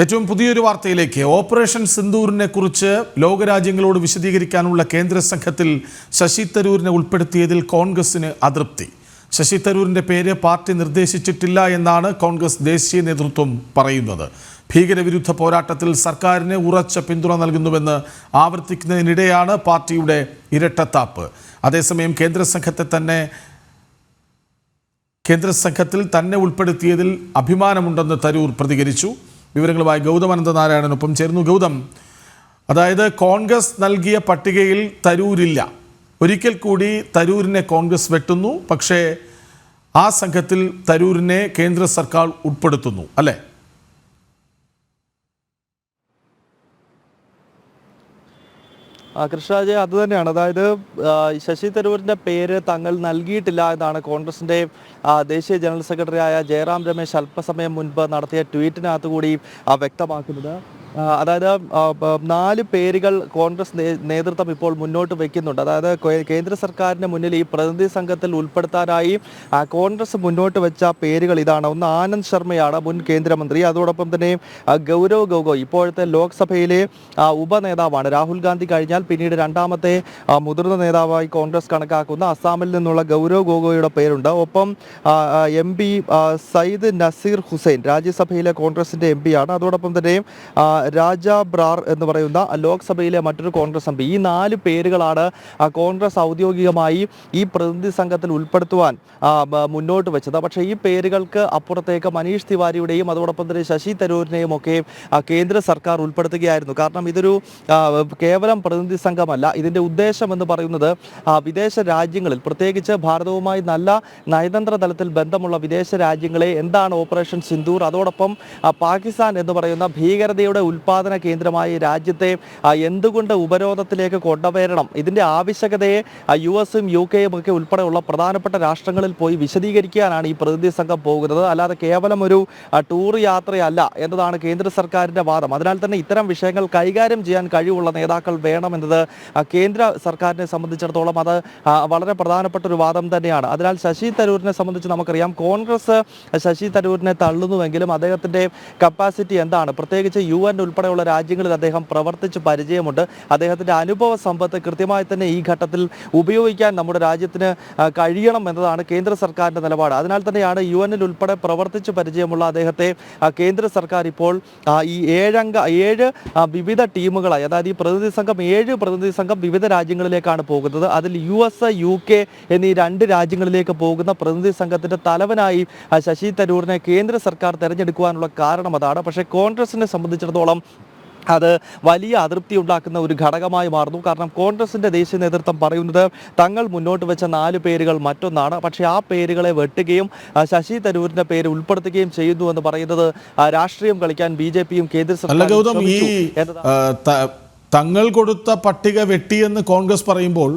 ഏറ്റവും പുതിയൊരു വാർത്തയിലേക്ക്. ഓപ്പറേഷൻ സിന്ദൂറിനെ കുറിച്ച് ലോകരാജ്യങ്ങളോട് വിശദീകരിക്കാനുള്ള കേന്ദ്ര സംഘത്തിൽ ശശി തരൂരിനെ ഉൾപ്പെടുത്തിയതിൽ കോൺഗ്രസിന് അതൃപ്തി. ശശി തരൂരിന്റെ പേര് പാർട്ടി നിർദ്ദേശിച്ചിട്ടില്ല എന്നാണ് കോൺഗ്രസ് ദേശീയ നേതൃത്വം പറയുന്നത്. ഭീകരവിരുദ്ധ പോരാട്ടത്തിൽ സർക്കാരിന് ഉറച്ച പിന്തുണ നൽകുന്നുവെന്ന് ആവർത്തിക്കുന്നതിനിടെയാണ് പാർട്ടിയുടെ ഇരട്ടത്താപ്പ്. അതേസമയം കേന്ദ്ര സംഘത്തെ തന്നെ കേന്ദ്ര സംഘത്തിൽ തന്നെ ഉൾപ്പെടുത്തിയതിൽ അഭിമാനമുണ്ടെന്ന് തരൂർ പ്രതികരിച്ചു. വിവരങ്ങളുമായി ഗൗതം അനന്തനാരായണനൊപ്പം ചേരുന്നു. ഗൗതം അതായത് കോൺഗ്രസ് നൽകിയ പട്ടികയിൽ തരൂരില്ല. ഒരിക്കൽ കൂടി തരൂരിനെ കോൺഗ്രസ് വെട്ടുന്നു. പക്ഷേ ആ സംഘത്തിൽ തരൂരിനെ കേന്ദ്ര സർക്കാർ ഉൾപ്പെടുത്തുന്നു. അല്ലേ? കൃഷ്ണരാജ് അത് തന്നെയാണ്. അതായത് ശശി തരൂരിന്റെ പേര് തങ്ങൾ നൽകിയിട്ടില്ല എന്നാണ് കോൺഗ്രസിന്റെ ദേശീയ ജനറൽ സെക്രട്ടറിയായ ജയറാം രമേശ് അല്പസമയം മുൻപ് നടത്തിയ ട്വീറ്റിനകത്ത് കൂടി വ്യക്തമാക്കുന്നത്. അതായത് നാല് പേരുകൾ കോൺഗ്രസ് നേതൃത്വം ഇപ്പോൾ മുന്നോട്ട് വെക്കുന്നുണ്ട്. അതായത് കേന്ദ്ര സർക്കാരിന് മുന്നിൽ ഈ പ്രതിനിധി സംഘത്തിൽ ഉൾപ്പെടുത്താനായി കോൺഗ്രസ് മുന്നോട്ട് വെച്ച പേരുകൾ ഇതാണ്. ഒന്ന് ആനന്ദ് ശർമ്മയാണ് മുൻ കേന്ദ്രമന്ത്രി. അതോടൊപ്പം തന്നെ ഗൗരവ് ഗൊഗോയ്. ഇപ്പോഴത്തെ ലോക്സഭയിലെ ഉപനേതാവാണ് രാഹുൽ ഗാന്ധി കഴിഞ്ഞാൽ പിന്നീട് രണ്ടാമത്തെ മുതിർന്ന നേതാവായി കോൺഗ്രസ് കണക്കാക്കുന്ന അസ്സാമിൽ നിന്നുള്ള ഗൗരവ് ഗൊഗോയുടെ പേരുണ്ട്. ഒപ്പം എം പി സയ്യിദ് നസീർ ഹുസൈൻ രാജ്യസഭയിലെ കോൺഗ്രസിന്റെ എം പിയാണ് അതോടൊപ്പം തന്നെ രാജ ബ്രാർ എന്ന് പറയുന്ന ലോക്സഭയിലെ മറ്റൊരു കോൺഗ്രസ് എം ഈ നാല് പേരുകളാണ് കോൺഗ്രസ് ഔദ്യോഗികമായി ഈ പ്രതിനിധി സംഘത്തിൽ ഉൾപ്പെടുത്തുവാൻ മുന്നോട്ട് വെച്ചത്. പക്ഷേ ഈ പേരുകൾക്ക് അപ്പുറത്തേക്ക് മനീഷ് തിവാരിയുടെയും അതോടൊപ്പം തന്നെ ശശി തരൂരിനെയും ഒക്കെ കേന്ദ്ര സർക്കാർ ഉൾപ്പെടുത്തുകയായിരുന്നു. കാരണം ഇതൊരു കേവലം പ്രതിനിധി സംഘമല്ല. ഇതിന്റെ ഉദ്ദേശം എന്ന് പറയുന്നത് വിദേശ രാജ്യങ്ങളിൽ പ്രത്യേകിച്ച് ഭാരതവുമായി നല്ല നയതന്ത്ര തലത്തിൽ ബന്ധമുള്ള വിദേശ രാജ്യങ്ങളെ എന്താണ് ഓപ്പറേഷൻ സിന്ധൂർ അതോടൊപ്പം പാകിസ്ഥാൻ എന്ന് പറയുന്ന ഭീകരതയുടെ ഉൽപാദന കേന്ദ്രമായി രാജ്യത്തെ എന്തുകൊണ്ട് ഉപരോധത്തിലേക്ക് കൊണ്ടുവരണം? ഇതിന്റെ ആവശ്യകതയെ യു എസും യു കെയും ഒക്കെ ഉൾപ്പെടെയുള്ള പ്രധാനപ്പെട്ട രാഷ്ട്രങ്ങളിൽ പോയി വിശദീകരിക്കാനാണ് ഈ പ്രതിനിധി സംഘം പോകുന്നത്. അല്ലാതെ കേവലം ഒരു ടൂർ യാത്രയല്ല എന്നതാണ് കേന്ദ്ര സർക്കാരിന്റെ വാദം. അതിനാൽ തന്നെ ഇത്തരം വിഷയങ്ങൾ കൈകാര്യം ചെയ്യാൻ കഴിവുള്ള നേതാക്കൾ വേണമെന്നത് കേന്ദ്ര സർക്കാരിനെ സംബന്ധിച്ചിടത്തോളം അത് വളരെ പ്രധാനപ്പെട്ട ഒരു വാദം തന്നെയാണ്. അതിനാൽ ശശി തരൂരിനെ സംബന്ധിച്ച് നമുക്കറിയാം കോൺഗ്രസ് ശശി തരൂരിനെ തള്ളുന്നുവെങ്കിലും അദ്ദേഹത്തിന്റെ കപ്പാസിറ്റി എന്താണ്? പ്രത്യേകിച്ച് യു എൻ ഉൾപ്പെടെയുള്ള രാജ്യങ്ങളിൽ അദ്ദേഹം പ്രവർത്തിച്ച് പരിചയമുണ്ട്. അദ്ദേഹത്തിന്റെ അനുഭവ സമ്പത്ത് കൃത്യമായി തന്നെ ഈ ഘട്ടത്തിൽ ഉപയോഗിക്കാൻ നമ്മുടെ രാജ്യത്തിന് കഴിയണം എന്നതാണ് കേന്ദ്ര സർക്കാരിന്റെ നിലപാട്. അതിനാൽ തന്നെയാണ് യു എന്നിൽ ഉൾപ്പെടെ പ്രവർത്തിച്ച് പരിചയമുള്ള അദ്ദേഹത്തെ കേന്ദ്ര സർക്കാർ ഇപ്പോൾ ഈ ഏഴംഗ ഏഴ് വിവിധ ടീമുകളായി അതായത് ഈ പ്രതിനിധി സംഘം ഏഴ് പ്രതിനിധി സംഘം വിവിധ രാജ്യങ്ങളിലേക്കാണ് പോകുന്നത്. അതിൽ യു എസ് യു കെ എന്നീ രണ്ട് രാജ്യങ്ങളിലേക്ക് പോകുന്ന പ്രതിനിധി സംഘത്തിന്റെ തലവനായി ശശി തരൂരിനെ കേന്ദ്ര സർക്കാർ തെരഞ്ഞെടുക്കുവാനുള്ള കാരണം അതാണ്. പക്ഷേ കോൺഗ്രസിനെ സംബന്ധിച്ചിടത്തോളം അത് വലിയ അതൃപ്തി ഉണ്ടാക്കുന്ന ഒരു ഘടകമായി മാറുന്നു. കാരണം കോൺഗ്രസിന്റെ ദേശീയ നേതൃത്വം പറയുന്നത് തങ്ങൾ മുന്നോട്ട് വെച്ച നാല് പേരുകൾ മറ്റൊന്നാണ്. പക്ഷേ ആ പേരുകളെ വെട്ടുകയും ശശി തരൂരിന്റെ പേര് ഉൾപ്പെടുത്തുകയും ചെയ്യുന്നു എന്ന് പറയുന്നത് രാഷ്ട്രീയം കളിക്കാൻ ബി ജെ പിയും കേന്ദ്ര സർക്കാരും തങ്ങൾ കൊടുത്ത പട്ടിക വെട്ടിയെന്ന് കോൺഗ്രസ് പറയുമ്പോൾ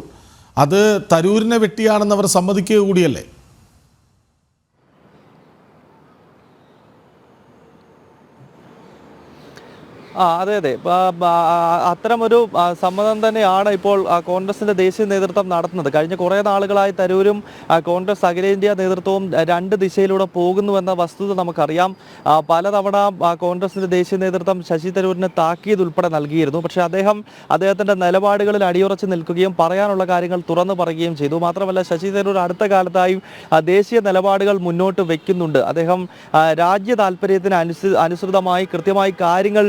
അത് തരൂരിനെ വെട്ടിയാണെന്ന് അവർ സമ്മതിക്കുക കൂടിയല്ലേ? ആ അതെ അതെ. അത്തരമൊരു സമ്മതം തന്നെയാണ് ഇപ്പോൾ കോൺഗ്രസിന്റെ ദേശീയ നേതൃത്വം നടത്തുന്നത്. കഴിഞ്ഞ കുറേ നാളുകളായി തരൂരും കോൺഗ്രസ് അഖിലേന്ത്യാ നേതൃത്വവും രണ്ട് ദിശയിലൂടെ പോകുന്നുവെന്ന വസ്തുത നമുക്കറിയാം. പലതവണ കോൺഗ്രസിന്റെ ദേശീയ നേതൃത്വം ശശി തരൂരിന് താക്കീത് ഉൾപ്പെടെ നൽകിയിരുന്നു. പക്ഷേ അദ്ദേഹം അദ്ദേഹത്തിന്റെ നിലപാടുകളിൽ അടിയുറച്ച് നിൽക്കുകയും പറയാനുള്ള കാര്യങ്ങൾ തുറന്നു പറയുകയും ചെയ്തു. മാത്രമല്ല ശശി തരൂർ അടുത്ത കാലത്തായി ദേശീയ നിലപാടുകൾ മുന്നോട്ട് വയ്ക്കുന്നുണ്ട് അദ്ദേഹം രാജ്യ താല്പര്യത്തിന് അനുസൃതമായി കൃത്യമായി കാര്യങ്ങൾ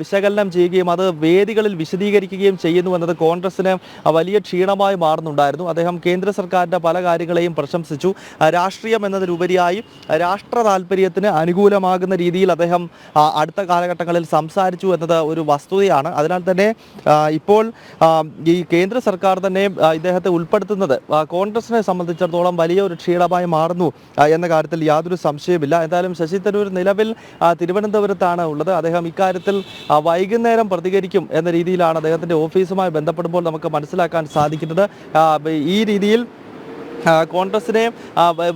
വിശകലനം ചെയ്യുകയും അത് വേദികളിൽ വിശദീകരിക്കുകയും ചെയ്യുന്നു എന്നത് കോൺഗ്രസിന് വലിയ ക്ഷീണമായി മാറുന്നുണ്ടായിരുന്നു. അദ്ദേഹം കേന്ദ്ര സർക്കാരിന്റെ പല കാര്യങ്ങളെയും പ്രശംസിച്ചു. രാഷ്ട്രീയം എന്നതിലുപരിയായി രാഷ്ട്ര താല്പര്യത്തിന് അനുകൂലമാകുന്ന രീതിയിൽ അദ്ദേഹം അടുത്ത കാലഘട്ടങ്ങളിൽ സംസാരിച്ചു എന്നത് ഒരു വസ്തുതയാണ്. അതിനാൽ തന്നെ ഇപ്പോൾ ഈ കേന്ദ്ര സർക്കാർ തന്നെ ഇദ്ദേഹത്തെ ഉൾപ്പെടുത്തുന്നത് കോൺഗ്രസിനെ സംബന്ധിച്ചിടത്തോളം വലിയ ഒരു ക്ഷീണമായി മാറുന്നു എന്ന കാര്യത്തിൽ യാതൊരു സംശയമില്ല എന്തായാലും ശശി തരൂർ നിലവിൽ തിരുവനന്തപുരത്താണ് ഉള്ളത്. അദ്ദേഹം ഇക്കാര്യത്തിൽ വൈകുന്നേരം പ്രതികരിക്കും എന്ന രീതിയിലാണ് അദ്ദേഹത്തിന്റെ ഓഫീസുമായി ബന്ധപ്പെടുമ്പോൾ നമുക്ക് മനസ്സിലാക്കാൻ സാധിക്കുന്നത്. ഈ രീതിയിൽ ആ, കോൺഗ്രസിനെ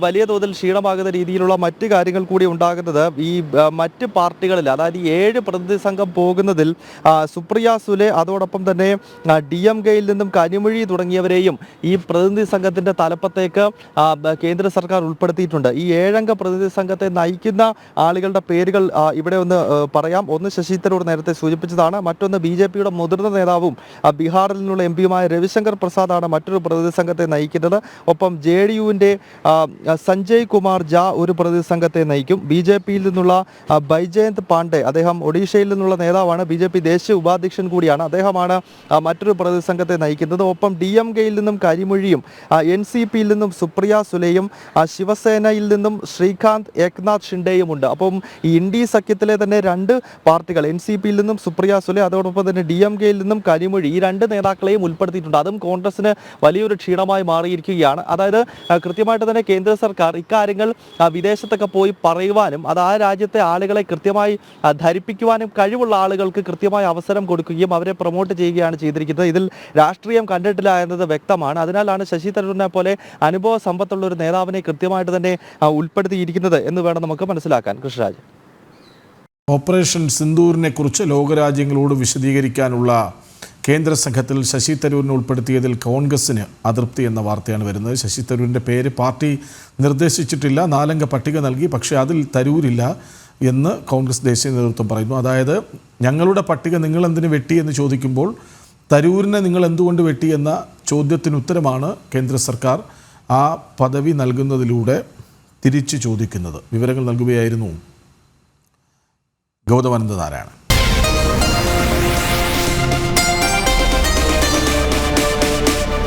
വലിയ തോതിൽ ക്ഷീണമാകുന്ന രീതിയിലുള്ള മറ്റ് കാര്യങ്ങൾ കൂടി ഉണ്ടാകുന്നത് ഈ മറ്റ് പാർട്ടികളിൽ അതായത് ഏഴ് പ്രതിനിധി സംഘം പോകുന്നതിൽ സുപ്രിയ സുലെ അതോടൊപ്പം തന്നെ ഡി എം കെയിൽ നിന്നും കനിമൊഴി തുടങ്ങിയവരെയും ഈ പ്രതിനിധി സംഘത്തിന്റെ തലപ്പത്തേക്ക് കേന്ദ്ര സർക്കാർ ഉൾപ്പെടുത്തിയിട്ടുണ്ട്. ഈ ഏഴംഗ പ്രതിനിധി സംഘത്തെ നയിക്കുന്ന ആളുകളുടെ പേരുകൾ ഇവിടെ ഒന്ന് പറയാം. ഒന്ന് ശശി തരൂർ നേരത്തെ സൂചിപ്പിച്ചതാണ്. മറ്റൊന്ന് ബി ജെ പിയുടെ മുതിർന്ന നേതാവും ബീഹാറിൽ നിന്നുള്ള എം പിയുമായ രവിശങ്കർ പ്രസാദാണ് മറ്റൊരു പ്രതിനിധി സംഘത്തെ നയിക്കുന്നത്. ഒപ്പം ജെ ഡി യുവിന്റെ സഞ്ജയ് കുമാർ ജാ ഒരു പ്രതിനിധി സംഘത്തെ നയിക്കും. ബി ജെ പിയിൽ നിന്നുള്ള ബൈജയന്ത് പാണ്ഡെ അദ്ദേഹം ഒഡീഷയിൽ നിന്നുള്ള നേതാവാണ്. ബി ജെ പി ദേശീയ ഉപാധ്യക്ഷൻ കൂടിയാണ്. അദ്ദേഹമാണ് മറ്റൊരു പ്രതിനിധി സംഘത്തെ നയിക്കുന്നത്. ഒപ്പം ഡി എം കെയിൽ നിന്നും കരിമൊഴിയും എൻ സി പിയിൽ നിന്നും സുപ്രിയ സുലെയും ശിവസേനയിൽ നിന്നും ശ്രീകാന്ത് ഏക്നാഥ് ഷിൻഡെയും ഉണ്ട്. അപ്പം ഈ ഇൻഡി സഖ്യത്തിലെ തന്നെ രണ്ട് പാർട്ടികൾ എൻ സി പിയിൽ നിന്നും സുപ്രിയ സുലെ അതോടൊപ്പം തന്നെ ഡി എം കെയിൽ നിന്നും കരിമൊഴി ഈ രണ്ട് നേതാക്കളെയും ഉൾപ്പെടുത്തിയിട്ടുണ്ട്. അതും കോൺഗ്രസിന് വലിയൊരു ക്ഷീണമായി മാറിയിരിക്കുകയാണ്. അതായത് കൃത്യമായിട്ട് തന്നെ കേന്ദ്ര സർക്കാർ ഇക്കാര്യങ്ങൾ വിദേശത്തൊക്കെ പോയി പറയുവാനും അത് ആ രാജ്യത്തെ ആളുകളെ കൃത്യമായി ധരിപ്പിക്കുവാനും കഴിവുള്ള ആളുകൾക്ക് കൃത്യമായ അവസരം കൊടുക്കുകയും അവരെ പ്രൊമോട്ട് ചെയ്യുകയാണ് ചെയ്തിരിക്കുന്നത്. ഇതിൽ രാഷ്ട്രീയം കണ്ടിട്ടില്ല എന്നത് വ്യക്തമാണ്. അതിനാലാണ് ശശി തരൂരിനെ പോലെ അനുഭവ സമ്പത്തുള്ള ഒരു നേതാവിനെ കൃത്യമായിട്ട് തന്നെ ഉൾപ്പെടുത്തിയിരിക്കുന്നത് എന്ന് വേണം നമുക്ക് മനസ്സിലാക്കാൻ. കൃഷിരാജ് ഓപ്പറേഷൻ സിന്ദൂരിനെ കുറിച്ച് ലോകരാജ്യങ്ങളോട് വിശദീകരിക്കാനുള്ള കേന്ദ്ര സംഘത്തിൽ ശശി തരൂരിനെ ഉൾപ്പെടുത്തിയതിൽ കോൺഗ്രസിന് അതൃപ്തി എന്ന വാർത്തയാണ് വരുന്നത്. ശശി തരൂരിന്റെ പേര് പാർട്ടി നിർദ്ദേശിച്ചിട്ടില്ല. നാലംഗ പട്ടിക നൽകി പക്ഷേ അതിൽ തരൂരില്ല എന്ന് കോൺഗ്രസ് ദേശീയ നേതൃത്വം പറയുന്നു. അതായത് ഞങ്ങളുടെ പട്ടിക നിങ്ങൾ എന്തിനു വെട്ടി എന്ന് ചോദിക്കുമ്പോൾ തരൂരിനെ നിങ്ങൾ എന്തുകൊണ്ട് വെട്ടി എന്ന ചോദ്യത്തിന് ഉത്തരമാണ് കേന്ദ്ര സർക്കാർ ആ പദവി നൽകുന്നതിലൂടെ തിരിച്ചു ചോദിക്കുന്നത്. വിവരങ്ങൾ നൽകുകയായിരുന്നു ഗൗതമാനന്ദ നാരായണൻ.